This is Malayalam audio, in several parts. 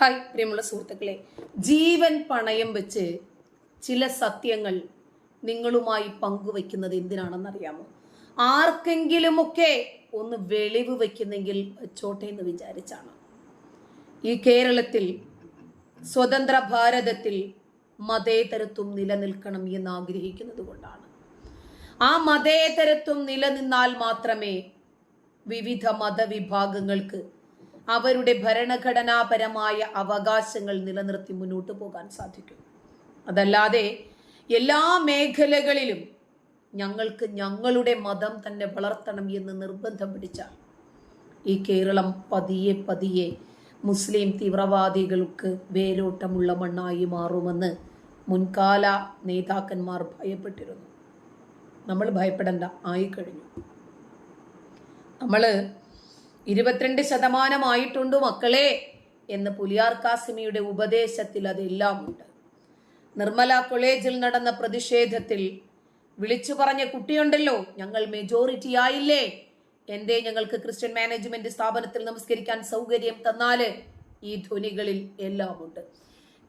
ഹായ് പ്രിയമുള്ള സുഹൃത്തുക്കളെ. ജീവൻ പണയം വെച്ച് ചില സത്യങ്ങൾ നിങ്ങളുമായി പങ്കുവെക്കുന്നത് എന്തിനാണെന്നറിയാമോ? ആർക്കെങ്കിലുമൊക്കെ ഒന്ന് വെളിവ് വെക്കുന്നെങ്കിൽ വെച്ചോട്ടെ എന്ന് വിചാരിച്ചാണ്. ഈ കേരളത്തിൽ സ്വതന്ത്ര ഭാരതത്തിൽ മതേതരത്വം നിലനിൽക്കണം എന്ന് ആഗ്രഹിക്കുന്നത് കൊണ്ടാണ്. ആ മതേതരത്വം നിലനിന്നാൽ മാത്രമേ വിവിധ മതവിഭാഗങ്ങൾക്ക് അവരുടെ ഭരണഘടനാപരമായ അവകാശങ്ങൾ നിലനിർത്തി മുന്നോട്ട് പോകാൻ സാധിക്കും. അതല്ലാതെ എല്ലാ മേഖലകളിലും ഞങ്ങൾക്ക് ഞങ്ങളുടെ മതം തന്നെ വളർത്തണം എന്ന് നിർബന്ധം പിടിച്ച ഈ കേരളം പതിയെ പതിയെ മുസ്ലിം തീവ്രവാദികൾക്ക് വേരോട്ടമുള്ള മണ്ണായി മാറുമെന്ന് മുൻകാല നേതാക്കന്മാർ ഭയപ്പെട്ടിരുന്നു. നമ്മൾ ഭയപ്പെടണ്ട ആയിക്കഴിഞ്ഞു. നമ്മൾ ഇരുപത്തിരണ്ട് ശതമാനമായിട്ടുണ്ട് മക്കളെ എന്ന് പുലിയാർ കാസിമിയുടെ ഉപദേശത്തിൽ അതെല്ലാം ഉണ്ട്. നിർമ്മല കോളേജിൽ നടന്ന പ്രതിഷേധത്തിൽ വിളിച്ചു പറഞ്ഞ കുട്ടിയുണ്ടല്ലോ ഞങ്ങൾ മെജോറിറ്റി ആയില്ലേ? എന്തേ ഞങ്ങൾക്ക് ക്രിസ്ത്യൻ മാനേജ്മെന്റ് സ്ഥാപനത്തിൽ നമസ്കരിക്കാൻ സൗകര്യം തന്നാൽ ഈ ധ്വനികളിൽ എല്ലാം ഉണ്ട്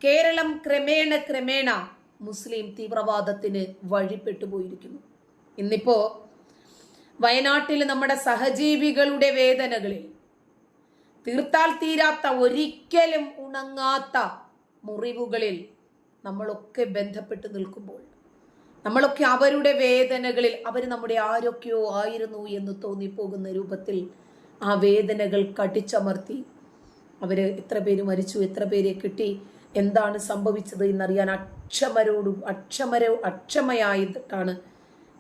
കേരളം ക്രമേണ ക്രമേണ മുസ്ലിം തീവ്രവാദത്തിന് വഴിപ്പെട്ടു പോയിരിക്കുന്നു. ഇന്നിപ്പോ വയനാട്ടിൽ നമ്മുടെ സഹജീവികളുടെ വേദനകളിൽ തീർത്താൽ തീരാത്ത ഒരിക്കലും ഉണങ്ങാത്ത മുറിവുകളിൽ നമ്മളൊക്കെ ബന്ധപ്പെട്ട് നിൽക്കുമ്പോൾ നമ്മളൊക്കെ അവരുടെ വേദനകളിൽ അവർ നമ്മുടെ ആരൊക്കെയോ ആയിരുന്നു എന്ന് തോന്നിപ്പോകുന്ന രൂപത്തിൽ ആ വേദനകൾ കടിച്ചമർത്തി അവർ എത്ര പേര് മരിച്ചു എത്ര പേരെ കിട്ടി എന്താണ് സംഭവിച്ചത് എന്നറിയാൻ അക്ഷമരോടും അക്ഷമരോ അക്ഷമയായിട്ടാണ്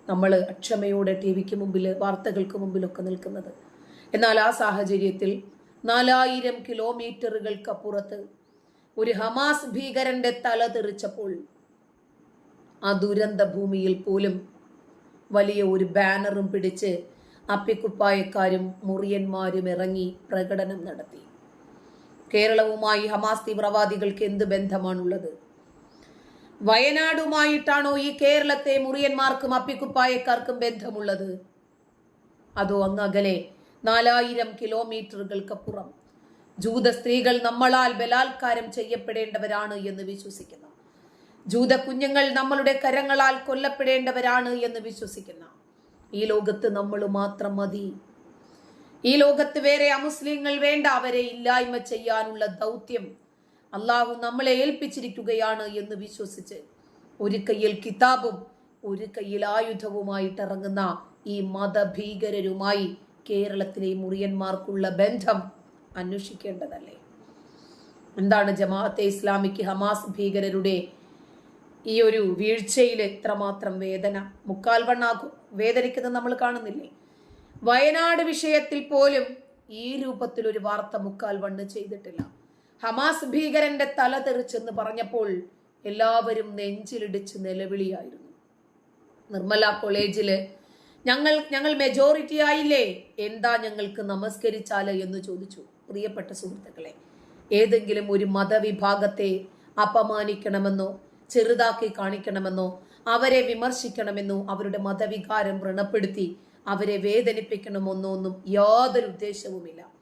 നമ്മൾ അക്ഷമയോടെ ടി വിക്ക് മുമ്പിൽ വാർത്തകൾക്ക് മുമ്പിലൊക്കെ നിൽക്കുന്നത്. എന്നാൽ ആ സാഹചര്യത്തിൽ നാലായിരം കിലോമീറ്ററുകൾക്കപ്പുറത്ത് ഒരു ഹമാസ് ഭീകരന്റെ തല തെറിച്ചപ്പോൾ ആ ദുരന്ത ഭൂമിയിൽ പോലും വലിയ ഒരു ബാനറും പിടിച്ച് അപ്പിക്കുപ്പായക്കാരും മുറിയന്മാരും ഇറങ്ങി പ്രകടനം നടത്തി. കേരളവുമായി ഹമാസ് തീവ്രവാദികൾക്ക് എന്ത് ബന്ധമാണുള്ളത്? വയനാടുമായിട്ടാണോ ഈ കേരളത്തെ മുറിയന്മാർക്കും അപ്പിക്കുപ്പായക്കാർക്കും ബന്ധമുള്ളത്? അതോ അങ്ങകലെ നാലായിരം കിലോമീറ്ററുകൾക്കപ്പുറം. ജൂത സ്ത്രീകൾ നമ്മളാൽ ബലാത്കാരം ചെയ്യപ്പെടേണ്ടവരാണ് എന്ന് വിശ്വസിക്കുന്ന. ജൂത കുഞ്ഞുങ്ങൾ നമ്മളുടെ കരങ്ങളാൽ കൊല്ലപ്പെടേണ്ടവരാണ് എന്ന് വിശ്വസിക്കുന്ന. ഈ ലോകത്ത് നമ്മൾ മാത്രം മതി. ഈ ലോകത്ത് വേറെ അമുസ്ലിങ്ങൾ വേണ്ട അവരെ ഇല്ലായ്മ ചെയ്യാനുള്ള ദൗത്യം അള്ളാഹു നമ്മളെ ഏൽപ്പിച്ചിരിക്കുകയാണ് എന്ന് വിശ്വസിച്ച് ഒരു കയ്യിൽ കിതാബും ഒരു കയ്യിൽ ആയുധവുമായിട്ട് ഇറങ്ങുന്ന ഈ മതഭീകരരുമായി കേരളത്തിലെ മുറിയന്മാർക്കുള്ള ബന്ധം അന്വേഷിക്കേണ്ടതല്ലേ? എന്താണ് ജമാഅത്തെ ഇസ്ലാമിക്ക് ഹമാസ് ഭീകരരുടെ ഈ ഒരു വീഴ്ചയിൽ എത്രമാത്രം വേദന? മുക്കാൽ വണ്ണാകും വേദനിക്കുന്നത് നമ്മൾ കാണുന്നില്ലേ? വയനാട് വിഷയത്തിൽ പോലും ഈ രൂപത്തിൽ ഒരു വാർത്ത മുക്കാൽ വണ്ണ് ചെയ്തിട്ടില്ല. ഹമാസ് ഭീകരന്റെ തല തെറിച്ചെന്ന് പറഞ്ഞപ്പോൾ എല്ലാവരും നെഞ്ചിലിടിച്ച് നിലവിളിയായിരുന്നു. നിർമ്മല കോളേജിൽ ഞങ്ങൾ ഞങ്ങൾ മെജോറിറ്റി ആയില്ലേ? എന്താ ഞങ്ങൾക്ക് നമസ്കരിച്ചാൽ? എന്ന് ചോദിച്ചു. പ്രിയപ്പെട്ട സുഹൃത്തുക്കളെ ഏതെങ്കിലും ഒരു മതവിഭാഗത്തെ അപമാനിക്കണമെന്നോ ചെറുതാക്കി കാണിക്കണമെന്നോ അവരെ വിമർശിക്കണമെന്നോ അവരുടെ മതവികാരം വ്രണപ്പെടുത്തി അവരെ വേദനിപ്പിക്കണമെന്നോ ഒന്നും യാതൊരു ഉദ്ദേശവുമില്ല.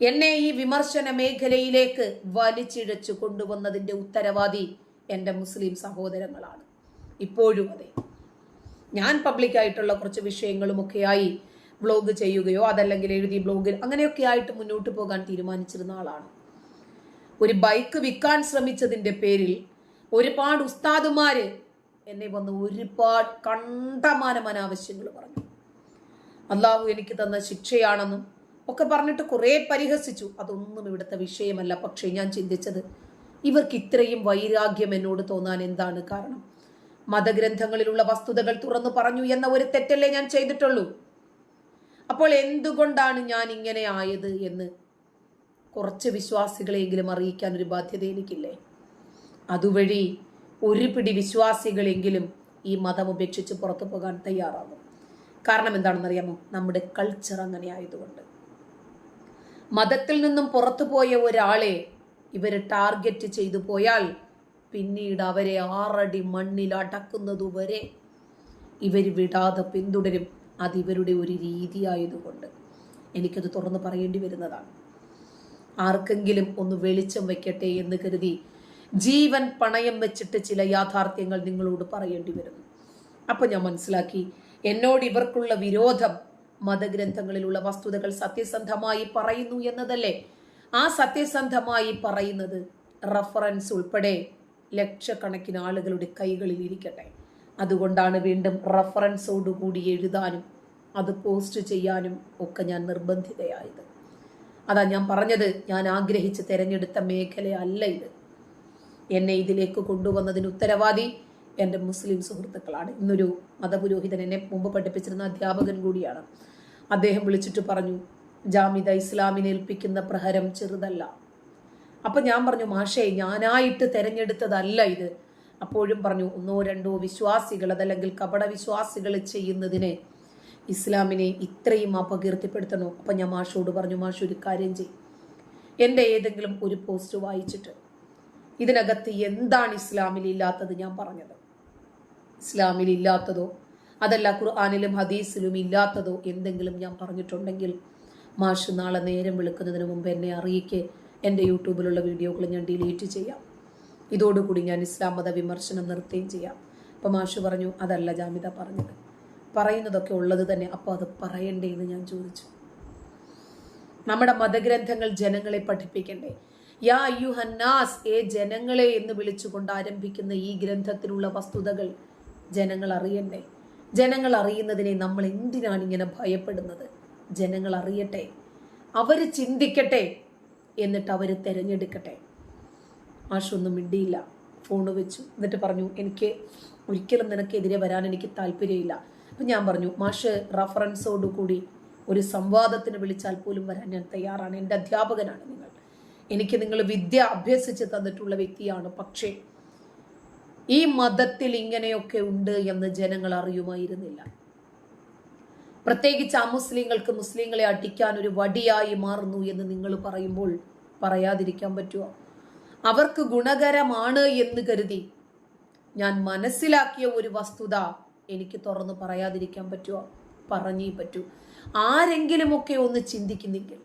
എന്നെ ഈ വിമർശന മേഖലയിലേക്ക് വലിച്ചിഴച്ചു കൊണ്ടുവന്നതിന്റെ ഉത്തരവാദി എന്റെ മുസ്ലിം സഹോദരങ്ങളാണ്. ഇപ്പോഴും അതെ. ഞാൻ പബ്ലിക്കായിട്ടുള്ള കുറച്ച് വിഷയങ്ങളുമൊക്കെയായി ബ്ലോഗ് ചെയ്യുകയോ അതല്ലെങ്കിൽ എഴുതി ബ്ലോഗിൽ അങ്ങനെയൊക്കെ ആയിട്ട് മുന്നോട്ട് പോകാൻ തീരുമാനിച്ചിരുന്ന ആളാണ്. ഒരു ബൈക്ക് വിൽക്കാൻ ശ്രമിച്ചതിന്റെ പേരിൽ ഒരുപാട് ഉസ്താദുമാര് എന്നെ വന്ന് ഒരുപാട് കണ്ടമാനം അനാവശ്യങ്ങൾ പറഞ്ഞു. അള്ളാഹു എനിക്ക് തന്ന ശിക്ഷയാണെന്നും ഒക്കെ പറഞ്ഞിട്ട് കുറേ പരിഹസിച്ചു. അതൊന്നും ഇവിടുത്തെ വിഷയമല്ല. പക്ഷേ ഞാൻ ചിന്തിച്ചത് ഇവർക്ക് ഇത്രയും വൈരാഗ്യം എന്നോട് തോന്നാൻ എന്താണ് കാരണം? മതഗ്രന്ഥങ്ങളിലുള്ള വസ്തുതകൾ തുറന്നു പറഞ്ഞു എന്ന ഒരു തെറ്റല്ലേ ഞാൻ ചെയ്തിട്ടുള്ളൂ. അപ്പോൾ എന്തുകൊണ്ടാണ് ഞാൻ ഇങ്ങനെ ആയത് എന്ന് കുറച്ച് വിശ്വാസികളെങ്കിലും അറിയിക്കാൻ ഒരു ബാധ്യത എനിക്കില്ലേ? അതുവഴി ഒരു പിടി വിശ്വാസികളെങ്കിലും ഈ മതം ഉപേക്ഷിച്ച് പുറത്തു പോകാൻ തയ്യാറാകും. കാരണം എന്താണെന്നറിയാമോ? നമ്മുടെ കൾച്ചർ അങ്ങനെ ആയതുകൊണ്ട്. മതത്തിൽ നിന്നും പുറത്തു പോയ ഒരാളെ ഇവർ ടാർഗറ്റ് ചെയ്തു പോയാൽ പിന്നീട് അവരെ ആറടി മണ്ണിൽ അടക്കുന്നതുവരെ ഇവർ വിടാതെ പിന്തുടരും. അതിവരുടെ ഒരു രീതിയായതുകൊണ്ട്. എനിക്കത് തുറന്ന് പറയേണ്ടി വരുന്നതാണ്. ആർക്കെങ്കിലും ഒന്ന് വെളിച്ചം വെക്കട്ടെ എന്ന് കരുതി ജീവൻ പണയം വെച്ചിട്ട് ചില യാഥാർത്ഥ്യങ്ങൾ നിങ്ങളോട് പറയേണ്ടി വരുന്നു. അപ്പൊ ഞാൻ മനസ്സിലാക്കി എന്നോട് ഇവർക്കുള്ള വിരോധം മതഗ്രന്ഥങ്ങളിലുള്ള വസ്തുതകൾ സത്യസന്ധമായി പറയുന്നു എന്നതല്ലേ? ആ സത്യസന്ധമായി പറയുന്നത് റഫറൻസ് ഉൾപ്പെടെ ലക്ഷക്കണക്കിന് ആളുകളുടെ കൈകളിൽ ഇരിക്കട്ടെ. അതുകൊണ്ടാണ് വീണ്ടും റഫറൻസോടുകൂടി എഴുതാനും അത് പോസ്റ്റ് ചെയ്യാനും ഒക്കെ ഞാൻ നിർബന്ധിതയായത്. അതാ ഞാൻ പറഞ്ഞത് ഞാൻ ആഗ്രഹിച്ച് തിരഞ്ഞെടുത്ത മേഖലയല്ല ഇത്. എന്നെ ഇതിലേക്ക് കൊണ്ടുവന്നതിന് ഉത്തരവാദി എന്റെ മുസ്ലിം സുഹൃത്തുക്കളാണ്. ഇന്നൊരു മതപുരോഹിതൻ എന്നെ മുമ്പ് പഠിപ്പിച്ചിരുന്ന അധ്യാപകൻ കൂടിയാണ്. അദ്ദേഹം വിളിച്ചിട്ട് പറഞ്ഞു ജാമിദ ഇസ്ലാമിനെ ഏൽപ്പിക്കുന്ന പ്രഹരം ചെറുതല്ല. അപ്പൊ ഞാൻ പറഞ്ഞു മാഷേ ഞാനായിട്ട് തെരഞ്ഞെടുത്തതല്ല ഇത്. അപ്പോഴും പറഞ്ഞു ഒന്നോ രണ്ടോ വിശ്വാസികൾ അതല്ലെങ്കിൽ കപട വിശ്വാസികൾ ചെയ്യുന്നതിനെ ഇസ്ലാമിനെ ഇത്രയും അപകീർത്തിപ്പെടുത്തണോ? അപ്പൊ ഞാൻ മാഷോട് പറഞ്ഞു മാഷ് ഒരു കാര്യം ചെയ്യും. എന്റെ ഏതെങ്കിലും ഒരു പോസ്റ്റ് വായിച്ചിട്ട് ഇതിനകത്ത് എന്താണ് ഇസ്ലാമിൽ ഇല്ലാത്തത് ഞാൻ പറഞ്ഞത്? ഇസ്ലാമിൽ ഇല്ലാത്തതോ അതല്ല ഖുർആാനിലും ഹദീസിലും ഇല്ലാത്തതോ എന്തെങ്കിലും ഞാൻ പറഞ്ഞിട്ടുണ്ടെങ്കിൽ മാഷ് നാളെ നേരം വിളിക്കുന്നതിന് മുമ്പ് എന്നെ അറിയിക്കെ എന്റെ യൂട്യൂബിലുള്ള വീഡിയോകൾ ഞാൻ ഡിലീറ്റ് ചെയ്യാം. ഇതോടുകൂടി ഞാൻ ഇസ്ലാം മത വിമർശനം നിർത്തുകയും ചെയ്യാം. അപ്പം മാഷ് പറഞ്ഞു അതല്ല ജാമിത പറഞ്ഞത്. പറയുന്നതൊക്കെ ഉള്ളത് തന്നെ അപ്പോൾ അത് പറയണ്ടേ എന്ന് ഞാൻ ചോദിച്ചു. നമ്മുടെ മതഗ്രന്ഥങ്ങൾ ജനങ്ങളെ പഠിപ്പിക്കണ്ടേ? യാ യുഹന്നാസ് ഏ ജനങ്ങളെ എന്ന് വിളിച്ചുകൊണ്ട് ആരംഭിക്കുന്ന ഈ ഗ്രന്ഥത്തിലുള്ള വസ്തുതകൾ ജനങ്ങൾ അറിയണ്ടേ ജനങ്ങൾ അറിയുന്നതിനെ നമ്മൾ എന്തിനാണ് ഇങ്ങനെ ഭയപ്പെടുന്നത്? ജനങ്ങൾ അറിയട്ടെ അവർ ചിന്തിക്കട്ടെ എന്നിട്ട് അവർ തിരഞ്ഞെടുക്കട്ടെ. മാഷൊന്നും മിണ്ടിയില്ല. ഫോണ് വെച്ചു. എന്നിട്ട് പറഞ്ഞു എനിക്ക് ഒരിക്കലും നിനക്കെതിരെ വരാൻ എനിക്ക് താല്പര്യമില്ല. അപ്പം ഞാൻ പറഞ്ഞു മാഷ് റഫറൻസോടുകൂടി ഒരു സംവാദത്തിന് വിളിച്ചാൽ പോലും വരാൻ ഞാൻ തയ്യാറാണ്. എന്റെ അധ്യാപകനാണ് നിങ്ങൾ. എനിക്ക് നിങ്ങൾ വിദ്യ അഭ്യസിച്ച് തന്നിട്ടുള്ള വ്യക്തിയാണ്. പക്ഷേ ഈ മതത്തിൽ ഇങ്ങനെയൊക്കെ ഉണ്ട് എന്ന് ജനങ്ങൾ അറിയുമായിരുന്നില്ല. പ്രത്യേകിച്ച് അമുസ്ലിങ്ങൾക്ക് മുസ്ലിങ്ങളെ അടിക്കാൻ ഒരു വടിയായി മാറുന്നു എന്ന് നിങ്ങൾ പറയുമ്പോൾ പറയാതിരിക്കാൻ പറ്റുമോ? അവർക്ക് ഗുണകരമാണ് എന്ന് കരുതി ഞാൻ മനസ്സിലാക്കിയ ഒരു വസ്തുത എനിക്ക് തുറന്ന് പറയാതിരിക്കാൻ പറ്റുമോ? പറഞ്ഞേ പറ്റൂ. ആരെങ്കിലുമൊക്കെ ഒന്ന് ചിന്തിക്കുന്നെങ്കിൽ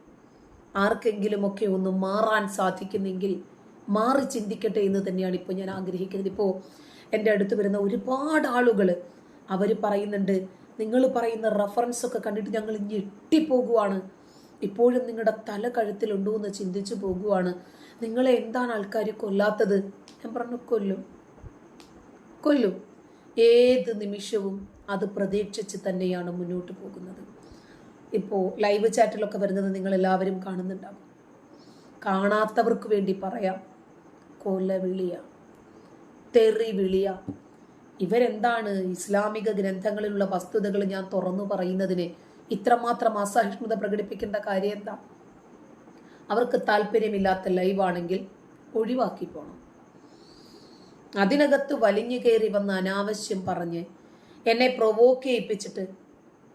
ആർക്കെങ്കിലുമൊക്കെ ഒന്ന് മാറാൻ സാധിക്കുന്നെങ്കിൽ മാറി ചിന്തിക്കട്ടെ എന്ന് തന്നെയാണ് ഇപ്പോൾ ഞാൻ ആഗ്രഹിക്കുന്നത്. ഇപ്പോൾ എന്റെ അടുത്ത് വരുന്ന ഒരുപാട് ആളുകൾ അവർ പറയുന്നുണ്ട് നിങ്ങൾ പറയുന്ന റെഫറൻസ് ഒക്കെ കണ്ടിട്ട് ഞങ്ങൾ ഞെട്ടിപ്പോകുവാണ്. ഇപ്പോഴും നിങ്ങളുടെ തല കഴുത്തിലുണ്ടോ എന്ന് ചിന്തിച്ചു പോകുവാണ്. നിങ്ങളെ എന്താണ് ആൾക്കാർ കൊല്ലാത്തത്? ഞാൻ പറഞ്ഞു കൊല്ലും. കൊല്ലും. ഏത് നിമിഷവും അത് പ്രതീക്ഷിച്ച് തന്നെയാണ് മുന്നോട്ട് പോകുന്നത്. ഇപ്പോൾ ലൈവ് ചാറ്റിലൊക്കെ വരുന്നത് നിങ്ങൾ എല്ലാവരും കാണുന്നുണ്ടാകും. കാണാത്തവർക്ക് വേണ്ടി പറയാം. കൊല വിളിയ തെറി വിളിയ ഇവരെന്താണ് ഇസ്ലാമിക ഗ്രന്ഥങ്ങളിലുള്ള വസ്തുതകൾ ഞാൻ തുറന്നു പറയുന്നതിന് ഇത്രമാത്രം അസഹിഷ്ണുത പ്രകടിപ്പിക്കേണ്ട കാര്യം എന്താ അവർക്ക് താല്പര്യമില്ലാത്ത ലൈവാണെങ്കിൽ ഒഴിവാക്കി പോണം. അതിനകത്ത് വലിഞ്ഞു കയറി വന്ന അനാവശ്യം പറഞ്ഞ് എന്നെ പ്രൊവോക്ക് ചെയ്യിപ്പിച്ചിട്ട്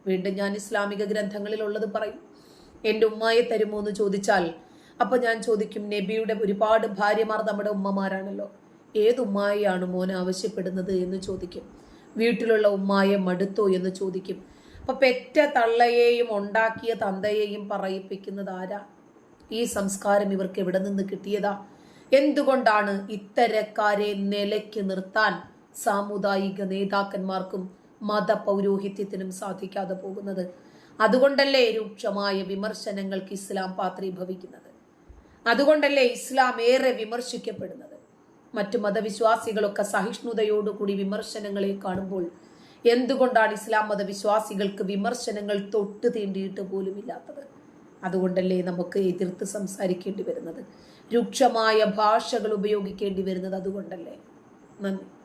വീണ്ടും ഞാൻ ഇസ്ലാമിക ഗ്രന്ഥങ്ങളിലുള്ളത് പറയും. എന്റെ ഉമ്മായെ തരുമോ എന്ന് ചോദിച്ചാൽ അപ്പൊ ഞാൻ ചോദിക്കും നബിയുടെ ഒരുപാട് ഭാര്യമാർ നമ്മുടെ ഉമ്മമാരാണല്ലോ. ഏത് ഉമ്മായെയാണ് മോൻ ആവശ്യപ്പെടുന്നത് എന്ന് ചോദിക്കും. വീട്ടിലുള്ള ഉമ്മായെ മടുത്തോ എന്ന് ചോദിക്കും. അപ്പൊ പെറ്റ തള്ളയെയും ഉണ്ടാക്കിയ തന്തയെയും പറയിപ്പിക്കുന്നത് ആരാ? ഈ സംസ്കാരം ഇവർക്ക് എവിടെ നിന്ന് കിട്ടിയതാ? എന്തുകൊണ്ടാണ് ഇത്തരക്കാരെ നിലയ്ക്ക് നിർത്താൻ സാമുദായിക നേതാക്കന്മാർക്കും മത പൗരോഹിത്യത്തിനും സാധിക്കാതെ പോകുന്നത്? അതുകൊണ്ടല്ലേ രൂക്ഷമായ വിമർശനങ്ങൾക്ക് ഇസ്ലാം പാത്രീഭവിക്കുന്നത്? അതുകൊണ്ടല്ലേ ഇസ്ലാം ഏറെ വിമർശിക്കപ്പെടുന്നത്. മറ്റു മതവിശ്വാസികളൊക്കെ സഹിഷ്ണുതയോടുകൂടി വിമർശനങ്ങളെ കാണുമ്പോൾ എന്തുകൊണ്ടാണ് ഇസ്ലാം മതവിശ്വാസികൾക്ക് വിമർശനങ്ങൾ തൊട്ട് തീണ്ടിയിട്ട് പോലുമില്ലാത്തത്? അതുകൊണ്ടല്ലേ നമുക്ക് എതിർത്ത് സംസാരിക്കേണ്ടി വരുന്നത്? രൂക്ഷമായ ഭാഷകൾ ഉപയോഗിക്കേണ്ടി വരുന്നത് അതുകൊണ്ടല്ലേ? നന്ദി.